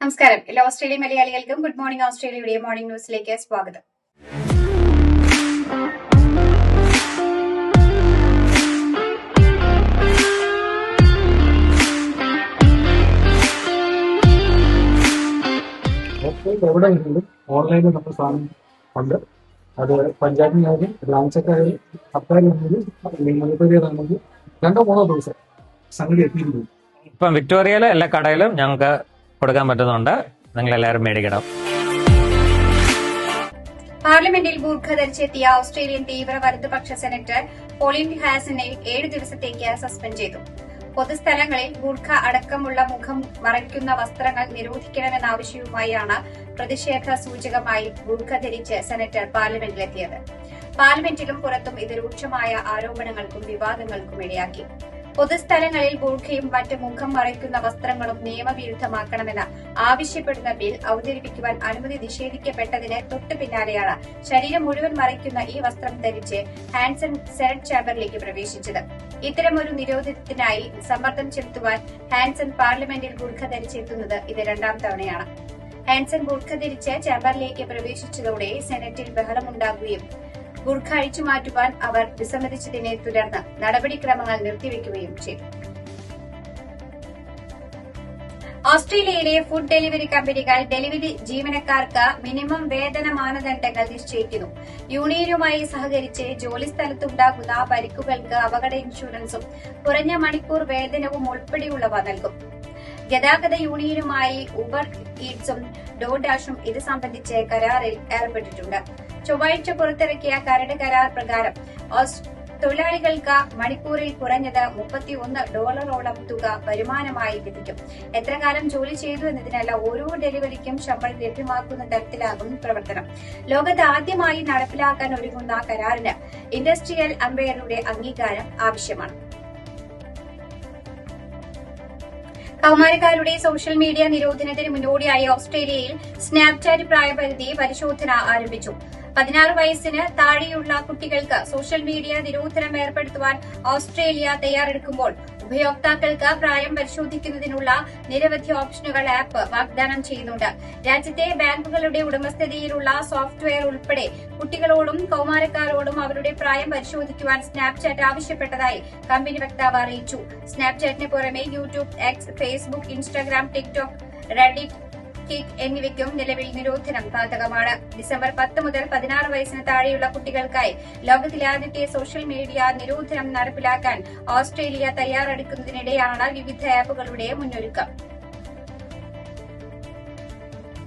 നമസ്കാരം. എല്ലാ ഓസ്ട്രേലിയ മലയാളികൾക്കും ഗുഡ് മോർണിംഗ് ഓസ്ട്രേലിയയുടെ മോർണിംഗ് ന്യൂസിലേക്ക് സ്വാഗതം. എവിടെ ഉണ്ടെങ്കിലും ഓൺലൈനിൽ നമ്മൾ സാധനം ഉണ്ട്. അത് പഞ്ചായത്തിനായാലും ബ്രാഞ്ചൊക്കെ ആയാലും സർക്കാരിലാണെങ്കിലും മുനിസിപ്പാലിറ്റിയിലാണെങ്കിലും രണ്ടോ മൂന്നോ ദിവസം. സംഗതി എത്തിയിരുന്നു. ഇപ്പം വിക്ടോറിയയിലെ എല്ലാ കടയിലും ഞങ്ങൾക്ക് കൊടുക്കാൻ പറ്റുന്നുണ്ട്. നിങ്ങൾ എല്ലാവരും മേടിക്കണം. പാർലമെന്റിൽ ബൂർഖ ധരിച്ചെത്തിയ ഓസ്ട്രേലിയൻ തീവ്ര വലതുപക്ഷ സെനറ്റർ പോളിൻ ഹാസിനെ ഏഴ് ദിവസത്തേക്ക് സസ്പെൻഡ് ചെയ്തു. പൊതുസ്ഥലങ്ങളിൽ ബൂർഖ അടക്കമുള്ള മുഖം മറയ്ക്കുന്ന വസ്ത്രങ്ങൾ നിരോധിക്കണമെന്ന ആവശ്യവുമായാണ് പ്രതിഷേധ സൂചകമായി ബൂർഖ ധരിച്ച് സെനറ്റർ പാർലമെന്റിലെത്തിയത്. പാർലമെന്റിലും പുറത്തും ഇത് രൂക്ഷമായ ആരോപണങ്ങൾക്കും വിവാദങ്ങൾക്കും ഇടയാക്കി. പൊതുസ്ഥലങ്ങളിൽ ബൂർഖയും മറ്റ് മുഖം മറയ്ക്കുന്ന വസ്ത്രങ്ങളും നിയമവിരുദ്ധമാക്കണമെന്ന് ആവശ്യപ്പെടുന്ന ബിൽ അവതരിപ്പിക്കുവാൻ അനുമതി നിഷേധിക്കപ്പെട്ടതിന് തൊട്ടു പിന്നാലെയാണ് ശരീരം മുഴുവൻ മറയ്ക്കുന്ന ഈ വസ്ത്രം ധരിച്ച് ഹാൻസൺ സെനറ്റ് ചാമ്പറിലേക്ക് പ്രവേശിച്ചത്. ഇത്തരമൊരു നിരോധനത്തിനായി സമ്മർദ്ദം ചെലുത്തുവാൻ ഹാൻസൺ പാർലമെന്റിൽ ബുർഖ ധരിച്ചെത്തുന്നത് ഇത് രണ്ടാം തവണയാണ്. ഹാൻസൺ ബുർഖ ധരിച്ച് ചാമ്പറിലേക്ക് പ്രവേശിച്ചതോടെ സെനറ്റിൽ ബഹളമുണ്ടാകുകയും ബുർഖ അഴിച്ചു മാറ്റുവാൻ അവർ വിസമ്മതിച്ചതിനെ തുടർന്ന് നടപടിക്രമങ്ങൾ നിർത്തിവെക്കുകയും ചെയ്തു. ഓസ്ട്രേലിയയിലെ ഫുഡ് ഡെലിവറി കമ്പനികൾ ഡെലിവറി ജീവനക്കാർക്ക് മിനിമം വേതന മാനദണ്ഡങ്ങൾ നിശ്ചയിക്കുന്നു. യൂണിയനുമായി സഹകരിച്ച് ജോലിസ്ഥലത്തുണ്ടാകുന്ന പരിക്കുകൾക്ക് അപകട ഇൻഷുറൻസും കുറഞ്ഞ മണിക്കൂർ വേതനവും ഉൾപ്പെടെയുള്ളവ നൽകും. ഗതാഗത യൂണിയനുമായി ഉബർ ഈറ്റ്സും ഡോഡാഷും ഇത് സംബന്ധിച്ച് കരാറിൽ ഏർപ്പെട്ടിട്ടുണ്ട്. ചൊവ്വാഴ്ച പുറത്തിറക്കിയ കരട് കരാർ പ്രകാരം തൊഴിലാളികൾക്ക് മണിക്കൂറിൽ കുറഞ്ഞത് മുപ്പത്തിയൊന്ന് ഡോളറോളം തുക വരുമാനമായി ലഭിക്കും. എത്ര കാലം ജോലി ചെയ്തു എന്നതിനല്ല ഓരോ ഡെലിവറിക്കും ശമ്പളം ലഭ്യമാക്കുന്ന തരത്തിലാകും പ്രവർത്തനം. ലോകത്ത് ആദ്യമായി നടപ്പിലാക്കാൻ ഒരുങ്ങുന്ന കരാറിന് ഇൻഡസ്ട്രിയൽ അമ്പയറുടെ അംഗീകാരം ആവശ്യമാണ്. കൌമാരക്കാരുടെ സോഷ്യൽ മീഡിയ നിരോധനത്തിന് മുന്നോടിയായി ഓസ്ട്രേലിയയിൽ സ്നാപ്ചാറ്റ് പ്രായപരിധി പരിശോധന ആരംഭിച്ചു. പതിനാറ് വയസ്സിന് താഴെയുള്ള കുട്ടികൾക്ക് സോഷ്യൽ മീഡിയ നിരോധനം ഏർപ്പെടുത്തുവാൻ ഓസ്ട്രേലിയ തയ്യാറെടുക്കുമ്പോൾ ഉപയോക്താക്കൾക്ക് പ്രായം പരിശോധിക്കുന്നതിനുള്ള നിരവധി ഓപ്ഷനുകൾ ആപ്പ് വാഗ്ദാനം ചെയ്യുന്നുണ്ട്. രാജ്യത്തെ ബാങ്കുകളുടെ ഉടമസ്ഥതയിലുള്ള സോഫ്റ്റ്വെയർ ഉൾപ്പെടെ കുട്ടികളോടും കൌമാരക്കാരോടും അവരുടെ പ്രായം പരിശോധിക്കുവാൻ സ്നാപ്ചാറ്റ് ആവശ്യപ്പെട്ടതായി കമ്പനി വക്താവ് അറിയിച്ചു. സ്നാപ്ചാറ്റിന് പുറമെ YouTube X Facebook Instagram TikTok Reddit Kick എന്നിവയ്ക്കും നിലവിൽ നിരോധനം ബാധകമാണ്. ഡിസംബർ പത്ത് മുതൽ പതിനാറ് വയസ്സിന് താഴെയുള്ള കുട്ടികൾക്കായി ലോകത്തിലെ ആദ്യത്തെ സോഷ്യൽ മീഡിയ നിരോധനം നടപ്പിലാക്കാൻ ഓസ്ട്രേലിയ തയ്യാറെടുക്കുന്നതിനിടെയാണ് വിവിധ ആപ്പുകളുടെ മുന്നൊരുക്കം.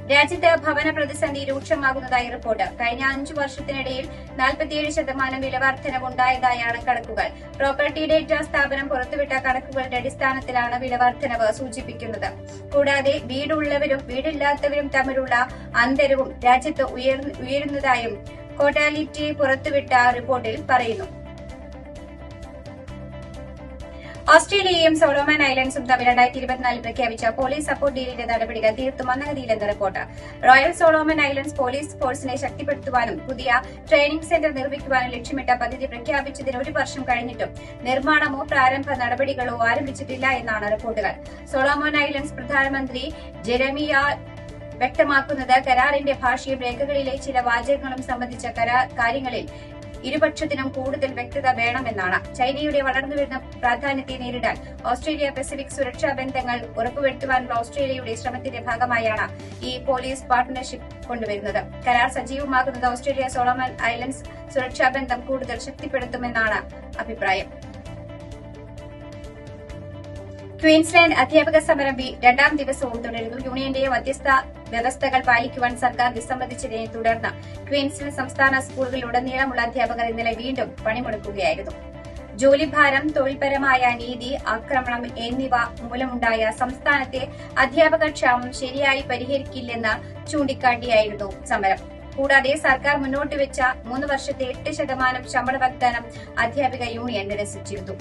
രാജ്യത്ത് ഭവന പ്രതിസന്ധി രൂക്ഷമാകുന്നതായി റിപ്പോർട്ട്. കഴിഞ്ഞ അഞ്ചു വർഷത്തിനിടയിൽ നാൽപ്പത്തിയേഴ് ശതമാനം വിലവർദ്ധനവുണ്ടായതായാണ് കണക്കുകൾ. പ്രോപ്പർട്ടി ഡേറ്റ സ്ഥാപനം പുറത്തുവിട്ട കണക്കുകളുടെ അടിസ്ഥാനത്തിലാണ് വിലവർദ്ധനവ് സൂചിപ്പിക്കുന്നത്. കൂടാതെ വീടുള്ളവരും വീടില്ലാത്തവരും തമ്മിലുള്ള അന്തരവും രാജ്യത്ത് ഉയരുന്നതായും കോട്ടാലിറ്റി പുറത്തുവിട്ട റിപ്പോർട്ടിൽ പറയുന്നു. ഓസ്ട്രേലിയയും സോളോമാൻ ഐലൻഡ്സും തമ്മിൽ രണ്ടായിരത്തി ഇരുപത്തിനാലിൽ പ്രഖ്യാപിച്ച പോലീസ് സപ്പോർട്ട് ഡീലിന്റെ നടപടികൾ തീർത്തും മന്ദഗതിയിലെന്ന് report royal Solomon Islands police ഫോഴ്സിനെ ശക്തിപ്പെടുത്തുവാനും പുതിയ ട്രെയിനിംഗ് സെന്റർ നിർമ്മിക്കുവാനും ലക്ഷ്യമിട്ട പദ്ധതി പ്രഖ്യാപിച്ചതിന് ഒരു വർഷം കഴിഞ്ഞിട്ടും നിർമ്മാണമോ പ്രാരംഭ നടപടികളോ ആരംഭിച്ചിട്ടില്ല എന്നാണ് റിപ്പോർട്ടുകൾ സോളോമോൻ ഐലൻഡ്സ് പ്രധാനമന്ത്രി ജെറമിയ വ്യക്തമാക്കുന്നത് കരാറിന്റെ ഭാഷയും രേഖകളിലെ ചില വാചകങ്ങളും സംബന്ധിച്ച കാര്യങ്ങളിൽ ഇരുപക്ഷത്തിനും കൂടുതൽ വ്യക്തത വേണമെന്നാണ്. ചൈനയുടെ വളർന്നുവരുന്ന പ്രാധാന്യത്തെ നേരിടാൻ ഓസ്ട്രേലിയ പസഫിക് സുരക്ഷാ ബന്ധങ്ങൾ ഉറപ്പുവരുത്തുവാനുള്ള ഓസ്ട്രേലിയയുടെ ശ്രമത്തിന്റെ ഭാഗമായാണ് ഈ പോലീസ് പാർട്ട്ണർഷിപ്പ് കൊണ്ടുവരുന്നത്. കരാർ സജീവമാകുന്നത് ഓസ്ട്രേലിയ സോളമൻ ഐലൻഡ്സ് സുരക്ഷാ ബന്ധം കൂടുതൽ ശക്തിപ്പെടുത്തുമെന്നാണ് അഭിപ്രായം. ക്വീൻസ്ലാൻഡ് അധ്യാപക സമരം രണ്ടാം ദിവസവും തുടരുന്നു. യൂണിയന്റെ മധ്യസ്ഥ വ്യവസ്ഥകൾ പാലിക്കുവാൻ സർക്കാർ വിസമ്മതിച്ചതിനെ തുടർന്ന് ക്വീൻസിൽ സംസ്ഥാന സ്കൂളുകളിലുടനീളമുള്ള അധ്യാപകർ ഇന്നലെ വീണ്ടും പണിമുടക്കുകയായിരുന്നു. ജോലിഭാരം തൊഴിൽപരമായ നീതി ആക്രമണം എന്നിവ മൂലമുണ്ടായ സംസ്ഥാനത്തെ അധ്യാപക ക്ഷാമം ശരിയായി പരിഹരിക്കില്ലെന്ന് ചൂണ്ടിക്കാട്ടിയായിരുന്നു സമരം. കൂടാതെ സർക്കാർ മുന്നോട്ട് വെച്ച മൂന്ന് വർഷത്തെ എട്ട് ശതമാനം ശമ്പള വാഗ്ദാനം അധ്യാപിക യൂണിയൻ നിരസിച്ചിരുന്നു.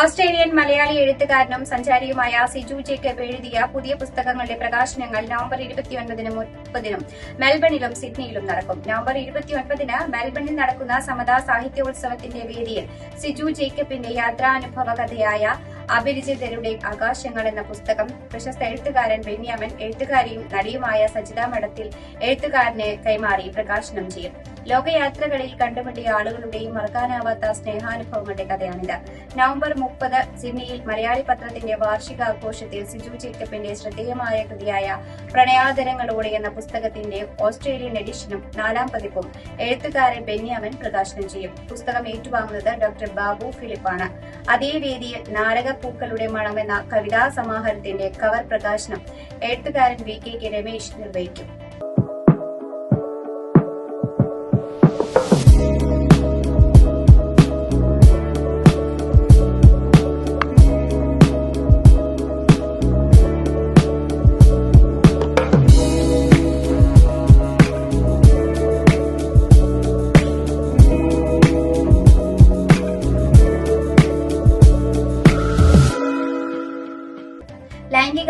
ഓസ്ട്രേലിയൻ മലയാളി എഴുത്തുകാരനും സഞ്ചാരിയുമായ സിജു ജേക്കബ് എഴുതിയ പുതിയ പുസ്തകങ്ങളുടെ പ്രകാശനങ്ങൾ നവംബർ ഇരുപത്തിയൊൻപതിനും മുപ്പതിനും മെൽബണിലും സിഡ്നിയിലും നടക്കും. നവംബർ ഇരുപത്തിയൊൻപതിന് മെൽബണിൽ നടക്കുന്ന സമതാ സാഹിത്യോത്സവത്തിന്റെ വേദിയിൽ സിജു ജേക്കബിന്റെ യാത്രാനുഭവ കഥയായ അപരിചിതരുടെ ആകാശങ്ങൾ എന്ന പുസ്തകം പ്രശസ്ത എഴുത്തുകാരൻ ബെന്യാമൻ എഴുത്തുകാരിയും നടിയുമായ സജിത മഠത്തിൽ എഴുത്തുകാരനെ കൈമാറി പ്രകാശനം ചെയ്യും. ലോകയാത്രകളിൽ കണ്ടുമുട്ടിയ ആളുകളുടെയും മറക്കാനാവാത്ത സ്നേഹാനുഭവങ്ങളുടെ കഥയാണിത്. നവംബർ മുപ്പത് സിഡ്നിയിൽ മലയാളി പത്രത്തിന്റെ വാർഷികാഘോഷത്തിൽ സിജു ചേക്കപ്പിന്റെ ശ്രദ്ധേയമായ കൃതിയായ പ്രണയാദരങ്ങളോടെ എന്ന പുസ്തകത്തിന്റെ ഓസ്ട്രേലിയൻ എഡിഷനും നാലാം പതിപ്പും എഴുത്തുകാരൻ ബെന്യാമൻ പ്രകാശനം ചെയ്യും. പുസ്തകം ഏറ്റുവാങ്ങുന്നത് ഡോക്ടർ ബാബു ഫിലിപ്പാണ്. അതേ വേദിയിൽ നാരകപ്പൂക്കളുടെ മണം എന്ന കവിതാ സമാഹാരത്തിന്റെ കവർ പ്രകാശനം എഴുത്തുകാരൻ വി കെ കെ രമേശ് നിർവഹിക്കും.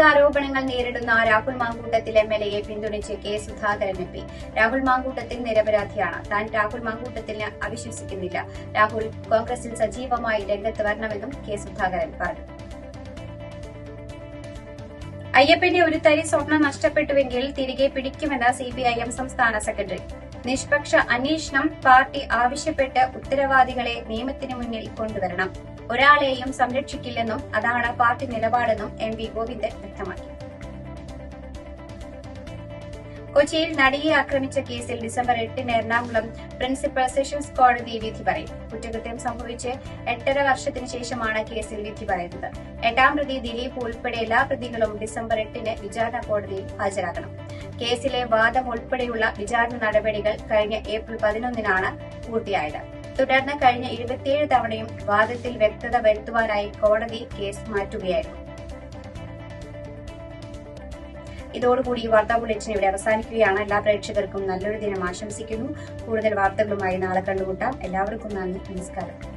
ലൈംഗികാരോപണങ്ങൾ നേരിടുന്ന രാഹുൽ മാങ്കൂട്ടത്തിൽ എം എൽ എയെ പിന്തുണച്ച് K Sudhakaran M P. Rahul Mamkootathil നിരപരാധിയാണ്. താൻ രാഹുൽ മാങ്കൂട്ടത്തിന് അവിശ്വസിക്കുന്നില്ല രാഹുൽ കോൺഗ്രസിൽ സജീവമായി രംഗത്ത് വരണമെന്നും കെ സുധാകരൻ പറഞ്ഞു. അയ്യപ്പന്റെ ഒരു തരി സ്വർണം നഷ്ടപ്പെട്ടുവെങ്കിൽ തിരികെ പിടിക്കുമെന്ന് സിപിഐഎം സംസ്ഥാന സെക്രട്ടറി. നിഷ്പക്ഷ അന്വേഷണം പാർട്ടി ആവശ്യപ്പെട്ട് ഉത്തരവാദികളെ നിയമത്തിന് മുന്നിൽ കൊണ്ടുവരണം. ഒരാളെയും സംരക്ഷിക്കില്ലെന്നും അതാണ് പാർട്ടി നിലപാടെന്നും എം വി ഗോവിന്ദൻ വ്യക്തമാക്കി. കൊച്ചിയിൽ നടിയെ ആക്രമിച്ച കേസിൽ ഡിസംബർ എട്ടിന് എറണാകുളം പ്രിൻസിപ്പൽ സെഷൻസ് കോടതി വിധി പറയും. കുറ്റകൃത്യം സംഭവിച്ച് എട്ടര വർഷത്തിന് ശേഷമാണ് കേസിൽ വിധി പറയുന്നത്. എട്ടാം പ്രതി ദിലീപ് ഉൾപ്പെടെ എല്ലാ പ്രതികളും ഡിസംബർ എട്ടിന് വിചാരണ കോടതിയിൽ ഹാജരാകണം. കേസിലെ വാദം ഉൾപ്പെടെയുള്ള വിചാരണ നടപടികൾ കഴിഞ്ഞ ഏപ്രിൽ പതിനൊന്നിനാണ് പൂർത്തിയായത്. തുടർന്ന് കഴിഞ്ഞ ഇരുപത്തിയേഴ് തവണയും വാദത്തിൽ വ്യക്തത വരുത്തുവാനായി കോടതി കേസ് മാറ്റുകയായിരുന്നു. ഇതോടുകൂടി ഈ വാർത്താ ബുള്ളറ്റിൻ ഇവിടെ അവസാനിക്കുകയാണ്. എല്ലാ പ്രേക്ഷകർക്കും നല്ലൊരു ദിനം ആശംസിക്കുന്നു. കൂടുതൽ വാർത്തകളുമായി നാളെ കണ്ടുമുട്ടാം. എല്ലാവർക്കും നന്ദി. നമസ്കാരം.